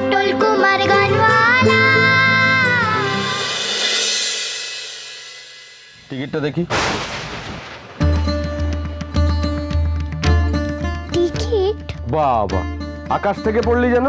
পটল কুমার গানওয়ালা। টিকিটটা দেখি। টিকিট? বাবা আকাশ থেকে পড়লি যেন?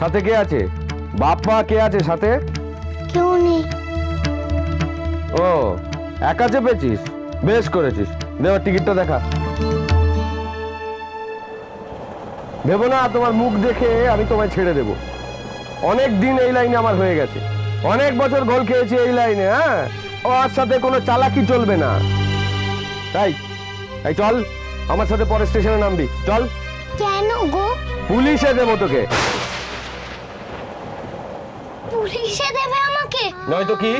সাথে কে আছে? বাপ মা কে আছে সাথে? কেউ নেই। ও একা চেপেছিস? বেশ করেছিস। দেওয়ার টিকিটটা দেখা। ভেবো না তোমার মুখ দেখে আমি তোমায় ছেড়ে দেব। অনেক দিন এই লাইনে আমার হয়ে গেছে। অনেক বছর গোল খেয়েছি এই লাইনে হ্যাঁ? ওর সাথে কোনো চালাকি চলবে না। তাই এই চল আমার সাথে পরে স্টেশনে নামবি। চল। কেন গো? পুলিশে দেবো তোকে। পুলিশে দেবে আমাকে? নয়তো কি?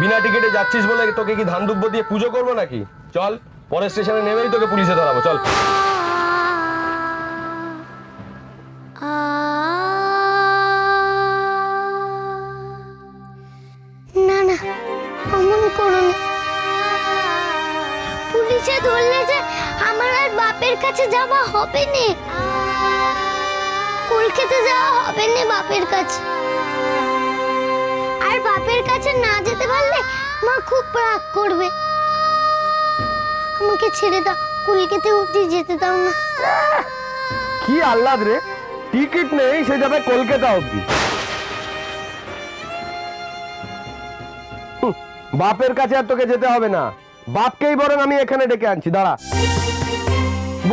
বিনা টিকিটে যাচ্ছিস বলে তোকে কি ধান দুব্ব দিয়ে পুজো করব নাকি? চল পরের স্টেশনে নেমেই তোকে পুলিশে ধরাবো চল। হবে না। কলকাতা যাওয়া হবে না বাপের কাছে। আর বাপের কাছে না যেতে পারলে মা খুব রাগ করবে। আমাকে ছেড়ে দাও যেতে দাও না। কি আহ্লাদ রে? টিকিট নেই, সে যাবে কলকাতা অব্দি বাপের কাছে আর তোকে যেতে হবে না। বাপকেই বরং আমি এখানে ডেকে আনছি, দাঁড়া।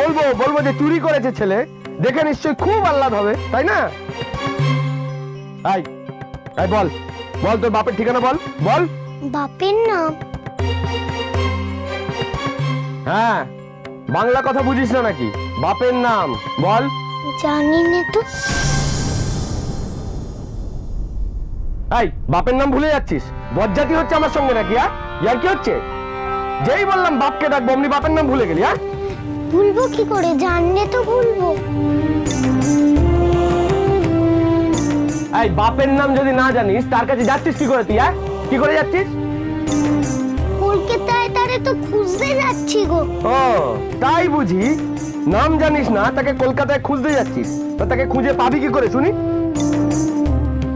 বলব বলব যে চুরি করেছে ছেলে দেখে নিশ্চয়ই খুব আহ্লাদ হবে তাই না? আই আই বল বল তোর বাপের ঠিকানা বল বল। বাপের নাম? হ্যাঁ বাংলা কথা বুঝিস না নাকি? বাপের নাম বল। জানি না তো। এই বাপের নাম ভুলে যাচ্ছিস? বজ্জাতি হচ্ছে আমার সঙ্গে নাকি হ্যাঁ? ইয়ার কি হচ্ছে? যেই বললাম বাপকে ডাকবো অমনি বাপের নাম ভুলে গেলি হ্যাঁ? ভুলবো কি করে? জানলে তো ভুলবো। এই বাপের নাম যদি না জানিস তার কাছে যাচ্ছিস কি করে তুই হ্যাঁ? কি করে যাচ্ছিস? কলকাতায় তারে তো খুঁজতে যাচ্ছি গো। ও তাই বুঝি। নাম জানিস না তাকে কলকাতায় খুঁজতে যাচ্ছিস। তো তাকে খুঁজে পাবি কি করে শুনি?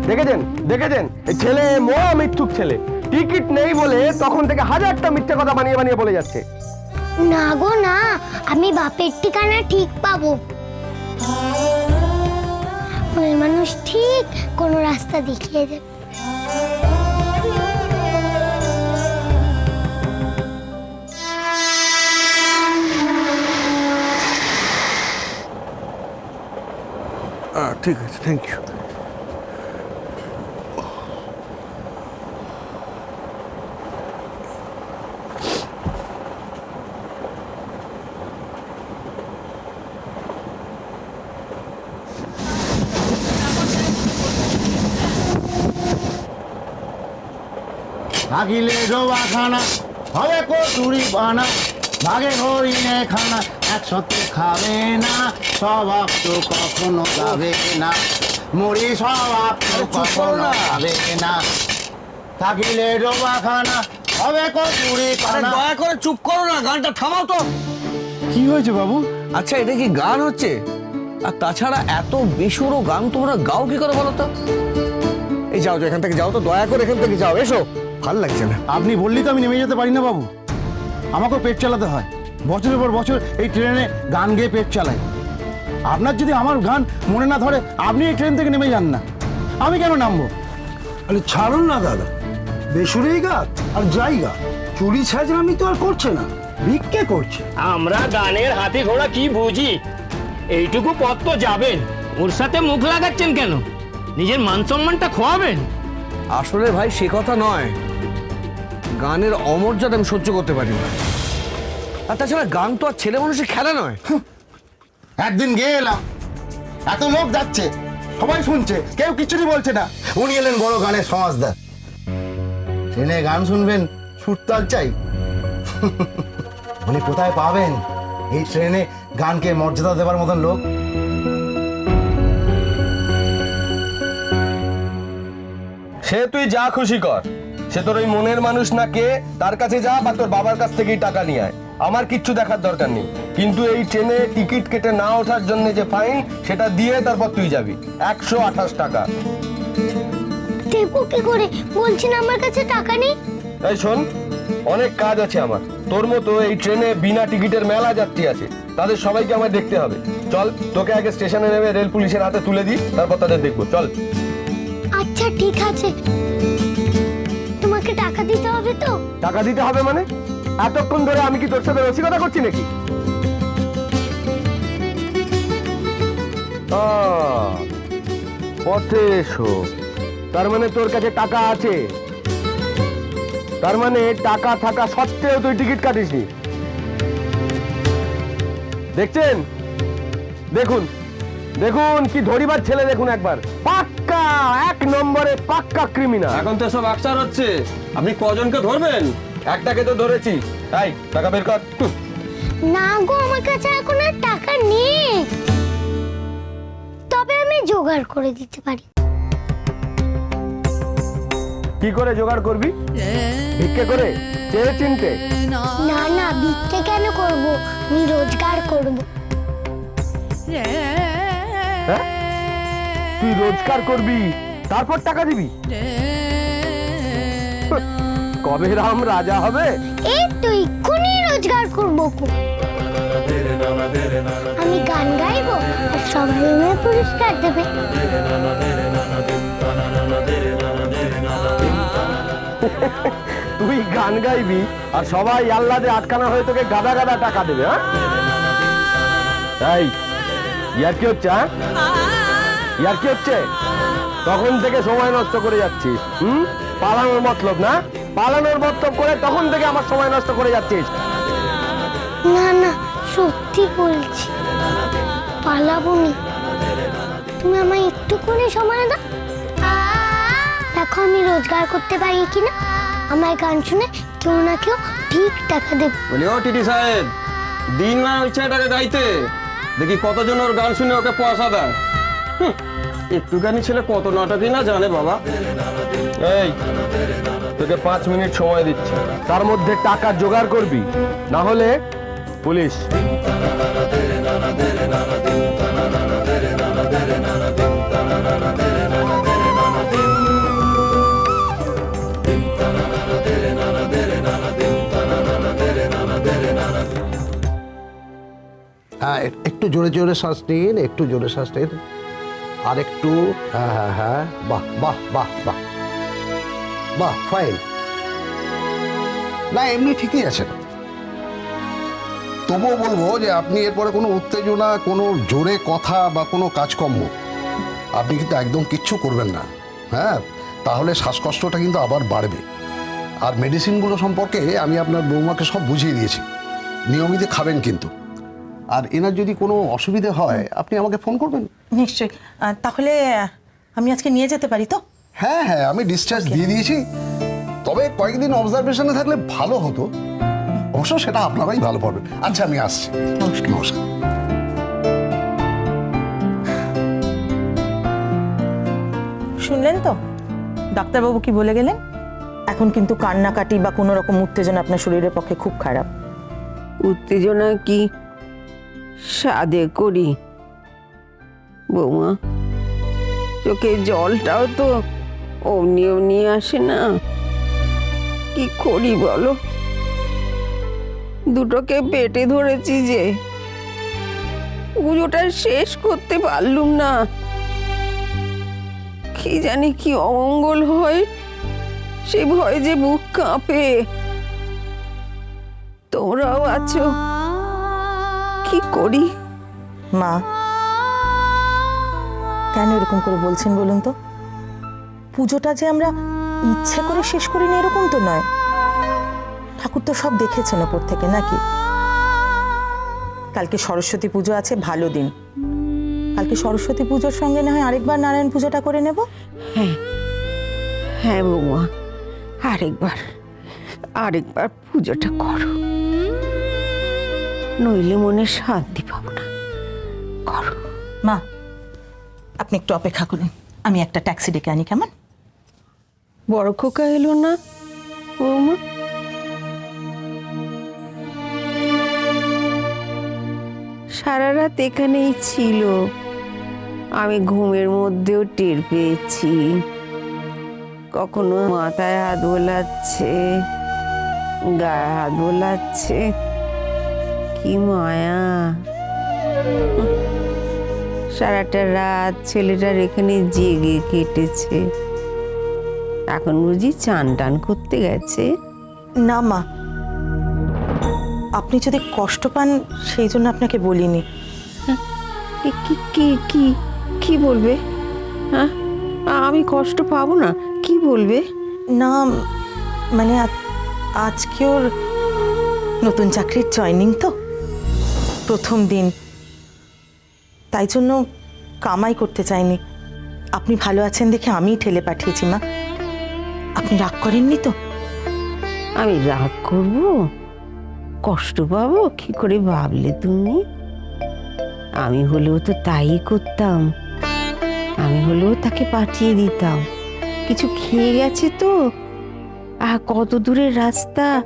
দেখেছেন? দেখেছেন? এই ছেলে মহা মিথ্যুক ছেলে। টিকিট নেই বলে তখন থেকে হাজারটা মিথ্যে কথা বানিয়ে বানিয়ে বলে যাচ্ছে। না গো, না। আমি বাপের ঠিকানা ঠিক পাবো। মানুষ ঠিক কোনো রাস্তা দেখিয়ে দেবে। ঠিক আছে থ্যাংক ইউ থাকিলে জোবাখানা হবে কচুরি বানা ভাগে হরিণে খানা একসাথে খাবে না স্বভাব তো কখনো যাবে না। মুড়ি স্বভাব তো কখনো খাবে না। থাকিলে জোবাখানা হবে কচুরি পানা দয়া করে চুপ করো না গানটা থামাও তো। কি হয়েছে বাবু? আচ্ছা এটা কি গান হচ্ছে? আর তাছাড়া এত বেসুরো গান তোমরা গাও কি করে বলো তো? এই যাও যাও এখান থেকে যাও তো দয়া করে এখান থেকে যাও এসো। ভালো লাগছে না। আপনি বললেই তো আমি নেমে যেতে পারি না বাবু। আমাকেও পেট চালাতে হয়। বছরের পর বছর এই ট্রেনে গান গেয়ে পেট চালাই আপনার যদি আমার গান মনে না ধরে আপনি এই ট্রেন থেকে নেমে যান না। আমি কেন নামবো? আরে ছাড়ুন না দাদা। বেসুরেই গা আর যাই গা চুরি ছাজরামি তো আর করছে না। ভিক্ষে করছে। আমরা গানের হাতে ঘোড়া কি বুঝি? এইটুকু পথ তো যাবেন। ওর সাথে মুখ লাগাচ্ছেন কেন? নিজের মান সম্মানটা খোয়াবেন? আসলে ভাই সে কথা নয়। গানের অমর্যাদা আমি সহ্য করতে পারি না। আর তাছাড়া গান তো আর ছেলে মানুষের খেলা নয়। একদিন গিয়ে এলাম। এত লোক যাচ্ছে সবাই শুনছে কেউ কিছুই বলছে না। উনি এলেন বড় গানের সমাজদার। ট্রেনে গান শুনবেন সুরতাল চাই। উনি কোথায় পাবেন? এই ট্রেনে গানকে মর্যাদা দেওয়ার মতন লোক? সে তুই যা খুশি কর। সে তোর ওই মনের মানুষ না কে? তার কাছে যা বা তোর বাবার কাছ থেকেই টাকা নিয়ে আয়। আমার কিচ্ছু দেখার দরকার নেই। কিন্তু এই ট্রেনে টিকিট কেটে না ওঠার জন্য যে ফাইন সেটা দিয়ে তারপর তুই যাবি। একশো আঠাশ টাকা। দেবো কি করে? বলছি না আমার কাছে টাকা নেই? এই শোন অনেক কাজ আছে আমার। তোর মতো এই ট্রেনে বিনা টিকিটের মেলা যাত্রী আছে। তাদের সবাইকে আমায় দেখতে হবে। চল তোকে আগে স্টেশনে নেমে রেল পুলিশের হাতে তুলে দিই তারপর তাদের দেখব। চল। আচ্ছা ঠিক আছে। টাকা দিতে হবে তো? টাকা দিতে হবে মানে? এতক্ষণ ধরে আমি কি তোর সাথে রসিকতা করছি নাকি? পথে এসো। তার মানে তোর কাছে টাকা আছে? তার মানে টাকা থাকা সত্ত্বেও তুই টিকিট কাটিসনি। দেখছেন? দেখুন। দেখুন কি ধরিবার ছেলে দেখুন একবার। পাক্কা এক নম্বরে পাক্কা ক্রিমিনাল এখন তো সব আকসার হচ্ছে। আপনি কজনকে ধরবেন? একটাকে তো ধরেছি। তাই টাকা বের কর। না গো আমার কাছে এখন আর টাকা নেই। তবে আমি জোগাড় করে দিতে পারি। কি করে জোগাড় করবি? ভিক্ষে করে? চেয়ে চিনতে? না না ভিক্ষে কেন করব? আমি রোজগার করব। হ্যাঁ? তুই রোজগার করবি তারপর টাকা দিবি? কবে রাম রাজা হবে? এই তো এক্ষুনি রোজগার করব। আমি গান গাইবো আর সবাই আমায় পুরস্কার দেবে। তুই গান গাইবি আর সবাই আল্লাদে আটকানা হয়ে তোকে গাদা গাদা টাকা দেবে হ্যাঁ? তাই ইয়ার কি হচ্ছে হ্যাঁ? ইয়ার কি হচ্ছে? তখন থেকে সময় নষ্ট করে যাচ্ছিস হুম? পালানোর মতলব না? পালানোর মতলব করে তখন থেকে আমার সময় নষ্ট করে যাচ্ছিস। না না সত্যি বলছি। পালাবো নি। তুমি আমায় একটুখানি সময় দাও। দেখো আমি রোজগার করতে পারি কিনা? আমার গান শুনে কেউ না কেউ ঠিক টাকা দেবে। বলি ও টিটি সাহেব দিন না ওই ছেলেটাকে গাইতে। দেখি কতজন ওর গান শুনে ওকে পয়সা দেয়। একটুখানি ছেলে কত নাটকই না জানে বাবা? এই, তোকে পাঁচ মিনিট সময় দিচ্ছে। তার মধ্যে টাকা জোগাড় করবি, না হলে পুলিশ। হ্যাঁ একটু জোরে জোরে শ্বাস নিন একটু জোরে শ্বাস নিন আর একটু হ্যাঁ হ্যাঁ হ্যাঁ বাহ বাহ বাহ বাহ। বাহ ফাইন না, এমনি ঠিকই আছেন তবুও বলব যে আপনি এরপরে কোনো উত্তেজনা, কোনো জোরে কথা বা কোনো কাজকর্ম, আপনি কিন্তু একদম কিচ্ছু করবেন না। হ্যাঁ? তাহলে শ্বাসকষ্টটা কিন্তু আবার বাড়বে। আর মেডিসিনগুলো সম্পর্কে আমি আপনার বৌমাকে সব বুঝিয়ে দিয়েছি। নিয়মিত খাবেন কিন্তু। আর এনার যদি কোনো অসুবিধে হয় আপনি আমাকে ফোন করবেন। নিশ্চয়ই। তাহলে আমি আজকে নিয়ে যেতে পারি তো? হ্যাঁ হ্যাঁ আমি ডিসচার্জ দিয়ে দিয়েছি। তবে কয়েকদিন অবজারভেশনে থাকলে ভালো হতো। অবশ্য সেটা আপনারাই ভালো পারবেন। আচ্ছা আমি আসছি। নমস্কার। নমস্কার। শুনলেন তো? ডাক্তারবাবু কি বলে গেলেন? এখন কিন্তু কান্নাকাটি বা কোনো রকম উত্তেজনা আপনার শরীরের পক্ষে খুব খারাপ। উত্তেজনা কি? সাদে করি। বৌমা, চোখে জলটাও তো অমনি অমনি আসে না। কি করি বলো? দুটোকে পেটে ধরেছি যে, পুজোটা শেষ করতে পারলুম না। কি জানি কি অমঙ্গল হয়, সে ভয় যে বুক কাঁপে। তোমরাও আছো। কি করি? মা, কেন এরকম করে বলছেন বলুন তো? পুজোটা যে আমরা ইচ্ছে করে শেষ করিনি এরকম তো নয়। ঠাকুর তো সব দেখেছেন ওপর থেকে, নাকি? কালকে সরস্বতী পুজো আছে, ভালো দিন। কালকে সরস্বতী পুজোর সঙ্গে না হয় আরেকবার নারায়ণ পুজোটা করে নেব? হ্যাঁ। বৌমা, আরেকবার আরেকবার পুজোটা করো। নইলে মনে শান্তি পাবো না। করো। মা আপনি একটু অপেক্ষা করুন। আমি একটা ট্যাক্সি ডেকে আনি কেমন? বড় খোকা এলো না বৌমা? সারা রাত এখানেই ছিল। আমি ঘুমের মধ্যেও টের পেয়েছি। কখনো মাথায় হাত বোলাচ্ছে গায়ে হাত বোলাচ্ছে। কি মায়া। সারাটা রাত ছেলেটার এখানে জেগে কেটেছে। এখন বুঝি চান টান করতে গেছে। না মা আপনি যদি কষ্ট পান সেই জন্য আপনাকে বলিনি। এ কি কি কি কি বলবে? হ্যাঁ? আমি কষ্ট পাবো না কি বলবে? না মানে আজকে ওর নতুন চাকরির জয়নিং তো। প্রথম দিন। তাই জন্য কামাই করতে চাইনি। আপনি ভালো আছেন দেখে আমিই ঠেলে পাঠিয়েছি, মা। আপনি রাগ করেননি তো? আমি রাগ করব? কষ্ট পাবো? কি করে ভাবলে তুমি? আমি হলেও তো তাই করতাম। আমি হলেও তাকে পাঠিয়ে দিতাম। কিছু খেয়ে গেছে তো? আহ, কত দূরের রাস্তা?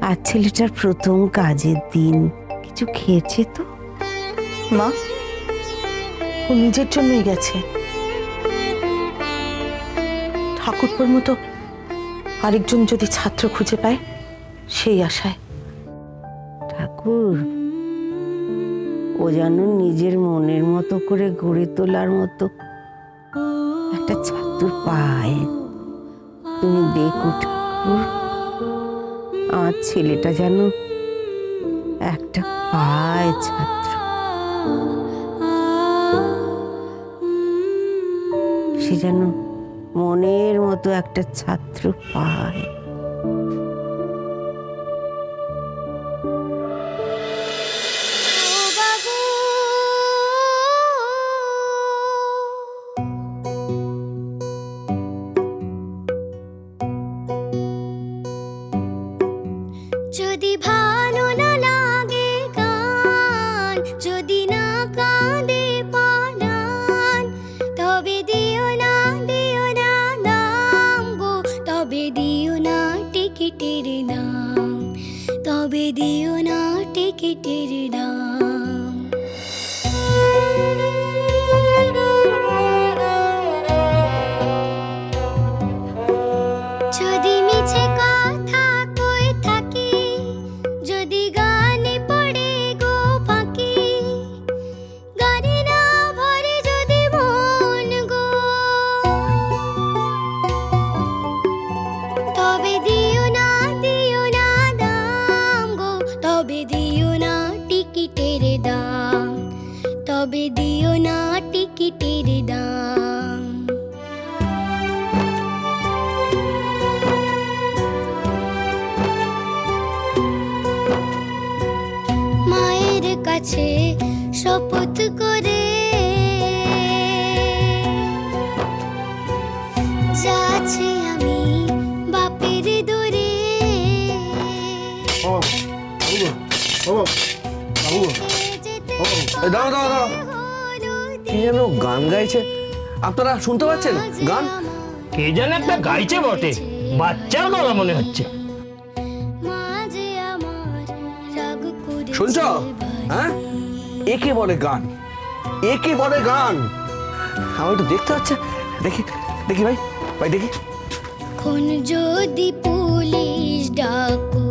আর ছেলেটার প্রথম কাজের দিন। কিছু খেয়েছে তো? মা, ও নিজের জন্যই গেছে। ঠাকুরপুর মতো আরেকজন যদি ছাত্র খুঁজে পায়, সেই আশায়। ঠাকুর, ও যেন নিজের মনের মতো করে গড়ে তোলার মতো একটা ছাত্র পায়। তুমি দেখো ঠাকুর আমার ছেলেটা যেন পায় ছাত্র। সে যেন মনের মতো একটা ছাত্র পায়। দাঁড়াও দাঁড়াও দাঁড়াও। কি যেন গান গাইছে? আপনারা শুনতে পাচ্ছেন? গান? কে যেন একটা গাইছে বটে। বাচ্চার গলা মনে হচ্ছে। শুনছ? হ্যাঁ? একে বলে গান? একে বলে গান? আমার একটু দেখতে হচ্ছে। দেখি দেখি ভাই। ভাই দেখি। এখন যদি পুলিশ ডাকো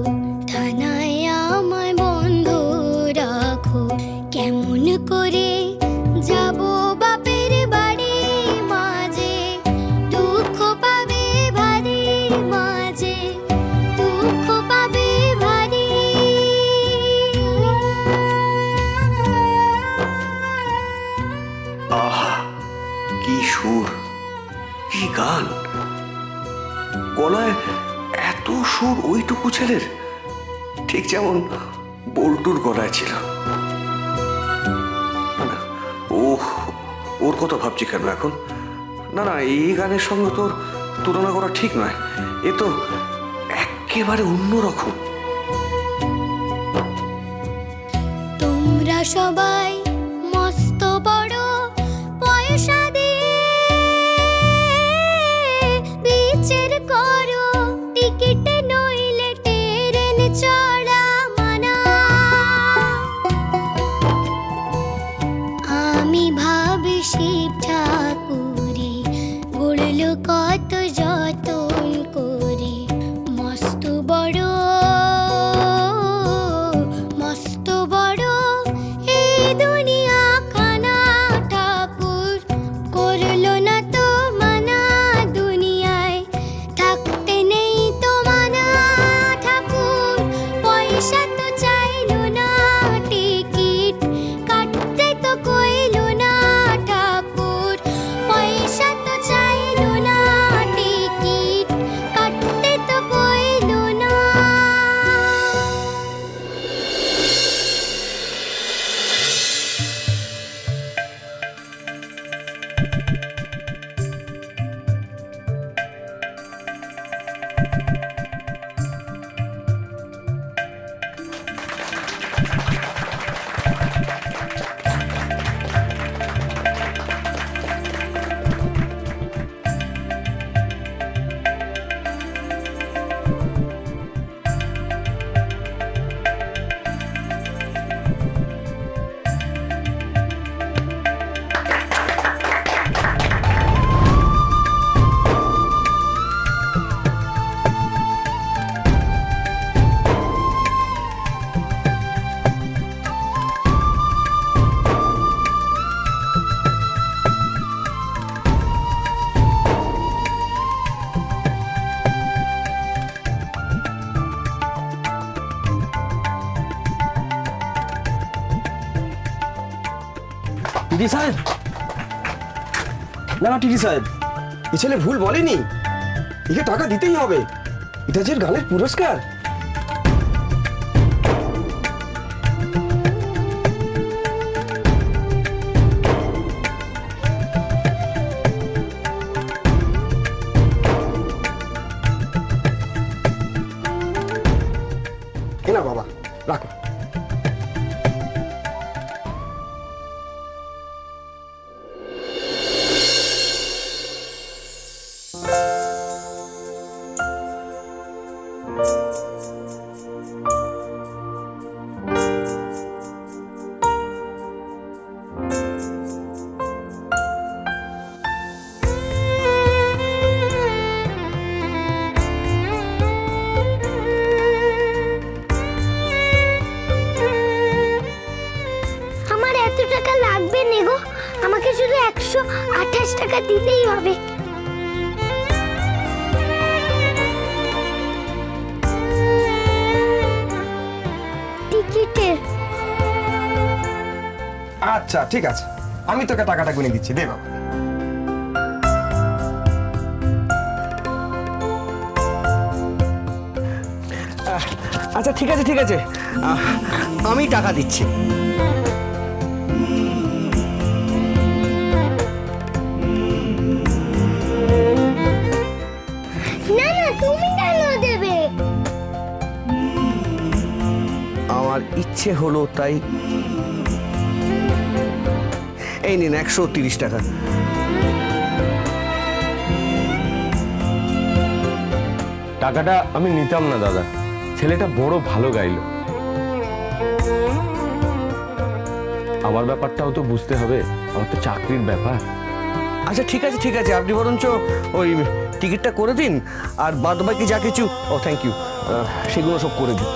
ওইটুকু ছেলের ঠিক যেমন বল্টুর গলায় ছিল। ও ওর কথা ভাবছি কেন এখন? না না, এই গানের সঙ্গে তোর তুলনা করা ঠিক নয়। এ তো একেবারে অন্যরকম তোমরা সবাই টিটি সাহেব? না না টিডি সাহেব, এ ছেলে ভুল বলেনি। একে টাকা দিতেই হবে। এটা যে গানের পুরস্কার। আচ্ছা ঠিক আছে। আমি তোকে টাকাটা গুনে দিচ্ছি দে বাবা। আচ্ছা ঠিক আছে ঠিক আছে। আমি টাকা দিচ্ছি। আমার ইচ্ছে হলো তাই এই নিন একশো তিরিশ টাকা। টাকাটা আমি নিতাম না দাদা। ছেলেটা বড় ভালো গাইলো। আমার ব্যাপারটাও তো বুঝতে হবে। আমার তো চাকরির ব্যাপার। আচ্ছা ঠিক আছে ঠিক আছে। আপনি বরঞ্চ ওই টিকিটটা করে দিন আর বাদ বাকি যা কিছু ও থ্যাংক ইউ সেগুলো সব করে দিন।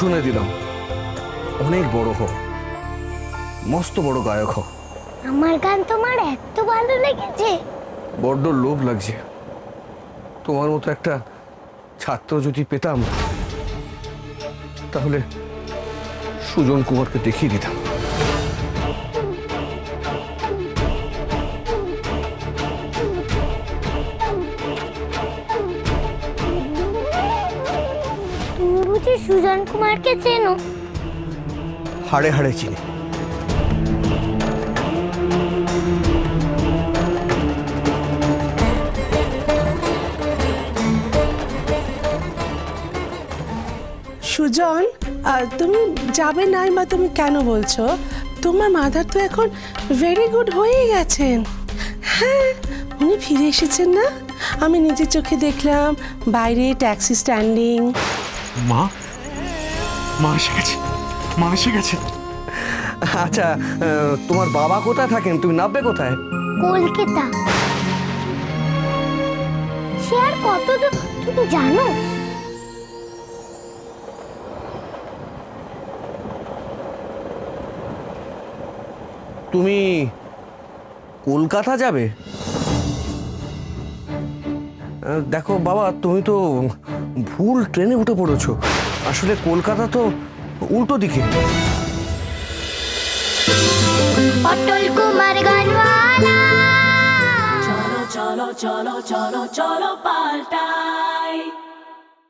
শুনে দিলাম। অনেক বড় হোক মস্ত বড় গায়ক হোক আমার গান তোমার এত ভালো লেগেছে। বড্ড লোভ লাগছে। তোমার মতো একটা ছাত্র যদি পেতাম তাহলে সুজন কুমারকে দেখিয়ে দিতাম। সুজন কুমারকে চেনো? হাড়ে হাড়ে চিনি। সুজন তুমি যাবে নাই বা তুমি কেন বলছো? তোমার মাদার তো এখন ভেরি গুড হয়ে গেছেন। হ্যাঁ উনি ফিরে এসেছেন না? আমি নিজের চোখে দেখলাম বাইরে ট্যাক্সি স্ট্যান্ডিং মা মা এসে গেছে। মা এসে গেছে। আচ্ছা তোমার বাবা কোথায় থাকেন? তুমি নামবে কোথায়? কলকাতা। সে আর কত দূর? তুমি জানো। তুমি কলকাতা যাবে? দেখো বাবা তুমি তো ভুল ট্রেনে উঠে পড়েছো। আসলে কলকাতা তো উল্টো দিকে। অটল কুমার গানওয়ালা। চলো চলো